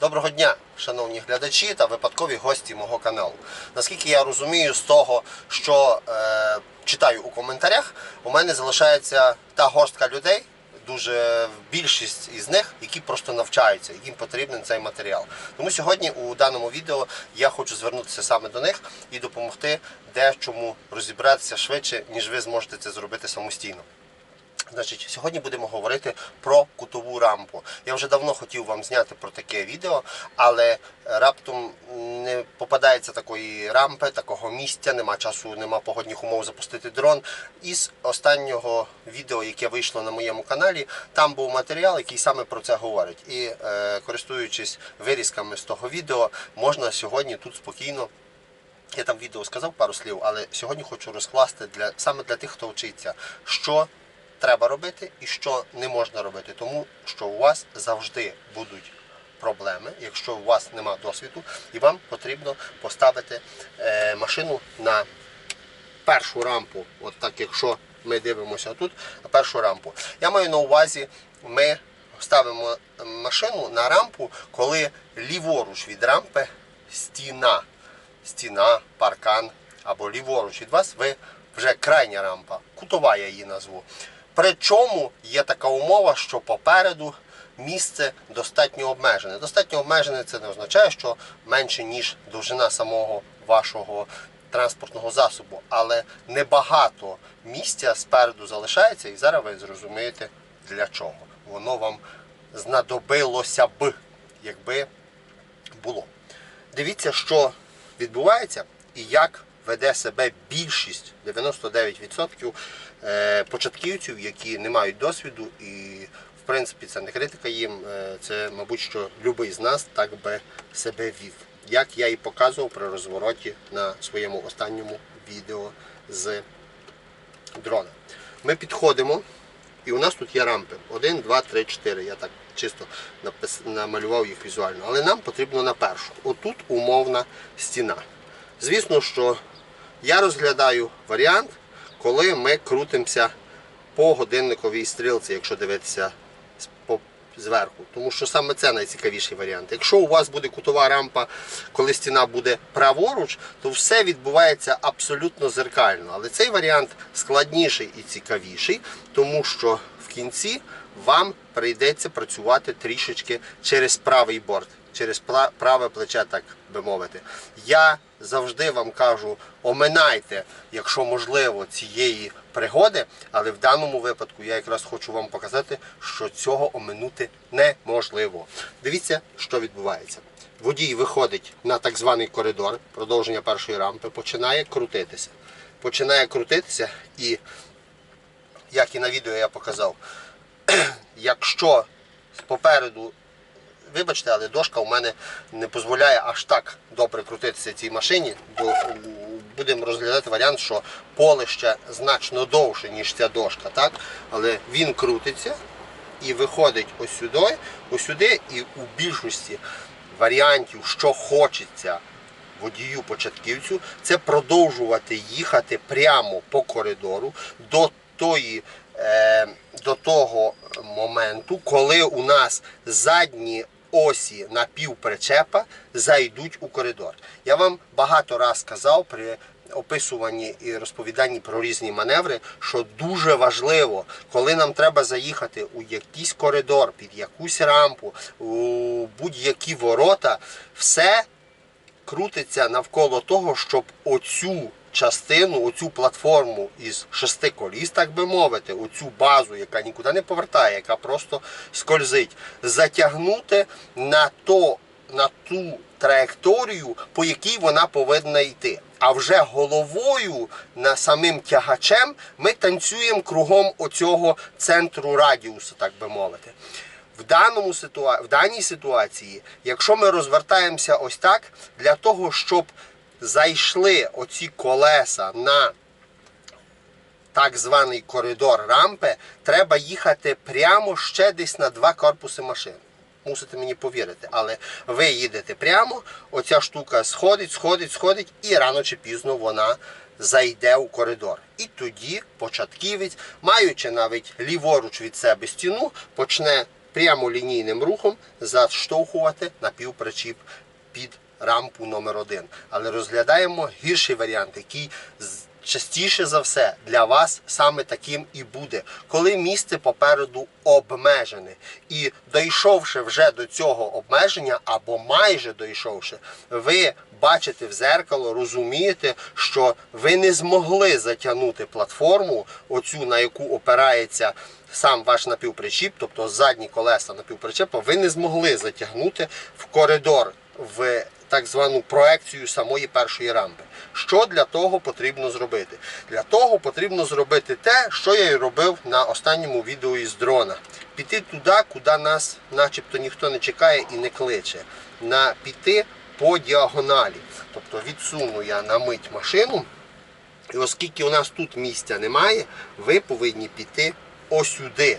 Доброго дня, шановні глядачі та випадкові гості мого каналу. Наскільки я розумію з того, що е, читаю у коментарях, у мене залишається та горстка людей, дуже більшість із них, які просто навчаються, яким потрібен цей матеріал. Тому сьогодні у даному відео я хочу звернутися саме до них і допомогти дечому розібратися швидше, ніж ви зможете це зробити самостійно. Значить, сьогодні будемо говорити про кутову рампу. Я вже давно хотів вам зняти про таке відео, але раптом не попадається такої рампи, такого місця, нема часу, нема погодних умов запустити дрон. Із останнього відео, яке вийшло на моєму каналі, там був матеріал, який саме про це говорить. І е, користуючись вирізками з того відео, можна сьогодні тут спокійно. Я там відео сказав пару слів, але сьогодні хочу розкласти для саме для тих, хто вчиться, що треба робити і що не можна робити, тому що у вас завжди будуть проблеми, якщо у вас нема досвіду, і вам потрібно поставити е, машину на першу рампу. От так, якщо ми дивимося тут, на першу рампу. Я маю на увазі, ми ставимо машину на рампу, коли ліворуч від рампи стіна. Стіна, паркан або ліворуч від вас, ви вже крайня рампа, кутова я її назву. Причому є така умова, що попереду місце достатньо обмежене. Достатньо обмежене це не означає, що менше, ніж довжина самого вашого транспортного засобу, але небагато місця спереду залишається, і зараз ви зрозумієте для чого. Воно вам знадобилося б, якби було. Дивіться, що відбувається і як веде себе більшість 99% е, початківців, які не мають досвіду, і в принципі це не критика їм, е, це, мабуть, що будь-який з нас так би себе вів. Як я і показував при розвороті на своєму останньому відео з дрона. Ми підходимо, і у нас тут є рампи. 1, 2, 3, 4. Я так чисто напис... намалював їх візуально. Але нам потрібно на першу. Отут умовна стіна. Звісно, що я розглядаю варіант, коли ми крутимося по годинниковій стрілці, якщо дивитися зверху. Тому що саме це найцікавіший варіант. Якщо у вас буде кутова рампа, коли стіна буде праворуч, то все відбувається абсолютно зеркально. Але цей варіант складніший і цікавіший, тому що в кінці вам прийдеться працювати трішечки через правий борт, через праве плече, так би мовити. Я завжди вам кажу, оминайте, якщо можливо, цієї пригоди, але в даному випадку я якраз хочу вам показати, що цього оминути неможливо. Дивіться, що відбувається. Водій виходить на так званий коридор, продовження першої рампи, починає крутитися. Починає крутитися і, як і на відео я показав, якщо попереду вибачте, але дошка у мене не дозволяє аж так добре крутитися цій машині, бо будемо розглядати варіант, що поле ще значно довше, ніж ця дошка, так? але він крутиться і виходить ось сюди, ось сюди, і у більшості варіантів, що хочеться водію початківцю, це продовжувати їхати прямо по коридору до тої. е, До того моменту, коли у нас задні осі напівпричепа зайдуть у коридор. Я вам багато раз казав при описуванні і розповіданні про різні маневри, що дуже важливо, коли нам треба заїхати у якийсь коридор, під якусь рампу, у будь-які ворота, все крутиться навколо того, щоб оцю частину, оцю платформу із шести коліс, так би мовити, оцю базу, яка нікуди не повертає, яка просто скользить, затягнути на то, на ту траєкторію, по якій вона повинна йти. А вже головою на самим тягачем ми танцюємо кругом оцього центру радіусу, так би мовити. В, даному ситуа... в даній ситуації, якщо ми розвертаємося ось так, для того, щоб зайшли оці колеса на так званий коридор рампи, треба їхати прямо ще десь на два корпуси машин. Мусите мені повірити, але ви їдете прямо, оця штука сходить, сходить, сходить, і рано чи пізно вона зайде у коридор. І тоді початківець, маючи навіть ліворуч від себе стіну, почне прямолінійним рухом заштовхувати напівпричіп під рампу номер 1 Але розглядаємо гірший варіант, який частіше за все для вас саме таким і буде, коли місце попереду обмежене. І дійшовши вже до цього обмеження, або майже дійшовши, ви бачите в зеркало, розумієте, що ви не змогли затягнути платформу, оцю на яку опирається сам ваш напівпричіп, тобто задні колеса напівпричепа, ви не змогли затягнути в коридор в так звану проекцію самої першої рампи. Що для того потрібно зробити? Для того потрібно зробити те, що я і робив на останньому відео із дрона. Піти туди, куди нас начебто ніхто не чекає і не кличе. На піти по діагоналі. Тобто відсуну я на мить машину. І оскільки у нас тут місця немає, ви повинні піти осюди.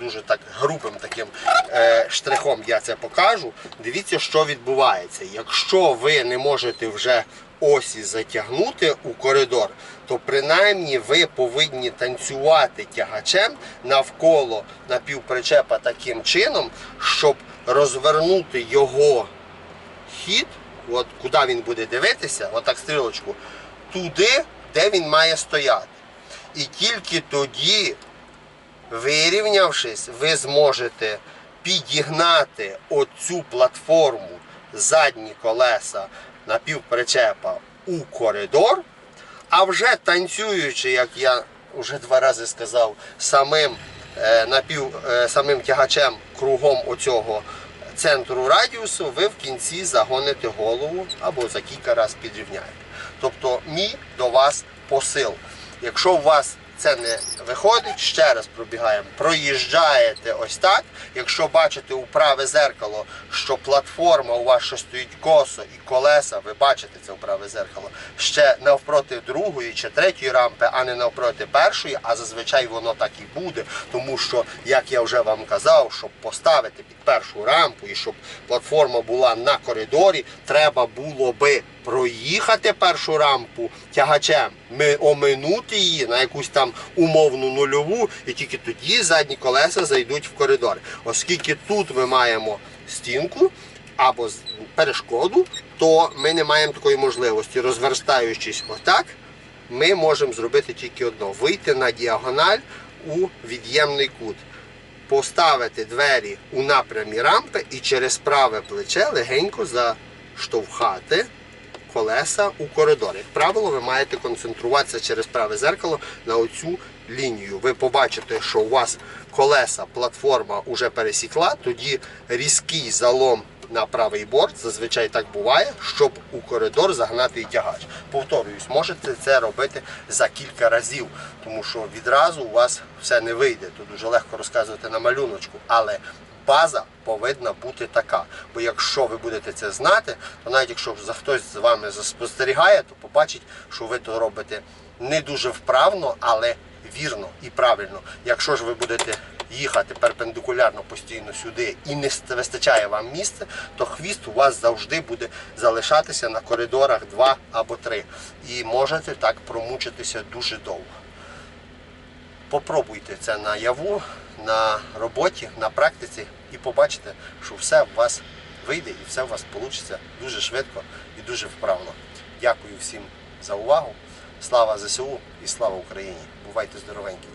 Дуже так грубим таким е, штрихом я це покажу. Дивіться, що відбувається. Якщо ви не можете вже осі затягнути у коридор, то принаймні ви повинні танцювати тягачем навколо напівпричепа таким чином, щоб розвернути його хід, от куди він буде дивитися, отак стрілочку, туди, де він має стояти. І тільки тоді, вирівнявшись, ви зможете підігнати оцю платформу задні колеса напівпричепа у коридор, а вже танцюючи, як я вже два рази сказав, самим, е, напів, е, самим тягачем кругом оцього центру радіусу, ви в кінці загоните голову або за кілька разів підрівняєте. Тобто мій до вас посил. Якщо у вас це не виходить, ще раз пробігаємо. Проїжджаєте ось так. Якщо бачите у праве зеркало, що платформа у вас що стоїть косо і колеса, ви бачите це у праве зеркало, ще навпроти другої чи третьої рампи, а не навпроти першої, а зазвичай воно так і буде. Тому що, як я вже вам казав, щоб поставити під першу рампу і щоб платформа була на коридорі, треба було би проїхати першу рампу тягачем, ми оминути її на якусь там умовну нульову, і тільки тоді задні колеса зайдуть в коридор. Оскільки тут ми маємо стінку або перешкоду, то ми не маємо такої можливості. Розверстаючись отак, ми можемо зробити тільки одно: вийти на діагональ у від'ємний кут поставити двері у напрямі рампи і через праве плече легенько заштовхати колеса у коридор. Як правило, ви маєте концентруватися через праве зеркало на оцю лінію. Ви побачите, що у вас колеса, платформа вже пересікла, тоді різкий залом на правий борт, зазвичай так буває, щоб у коридор загнати тягач. Повторююсь, можете це робити за кілька разів, тому що відразу у вас все не вийде. Тут дуже легко розказувати на малюночку, але база повинна бути така. Бо якщо ви будете це знати, то навіть якщо за хтось з вами спостерігає, то побачить, що ви то робите не дуже вправно, але вірно і правильно. Якщо ж ви будете їхати перпендикулярно постійно сюди і не вистачає вам місця, то хвіст у вас завжди буде залишатися на коридорах 2 або 3. І можете так промучитися дуже довго. Попробуйте це наяву, на роботі, на практиці і побачите, що все у вас вийде і все у вас вийде дуже швидко і дуже вправно. Дякую всім за увагу. Слава ЗСУ і слава Україні! Бувайте здоровенькі!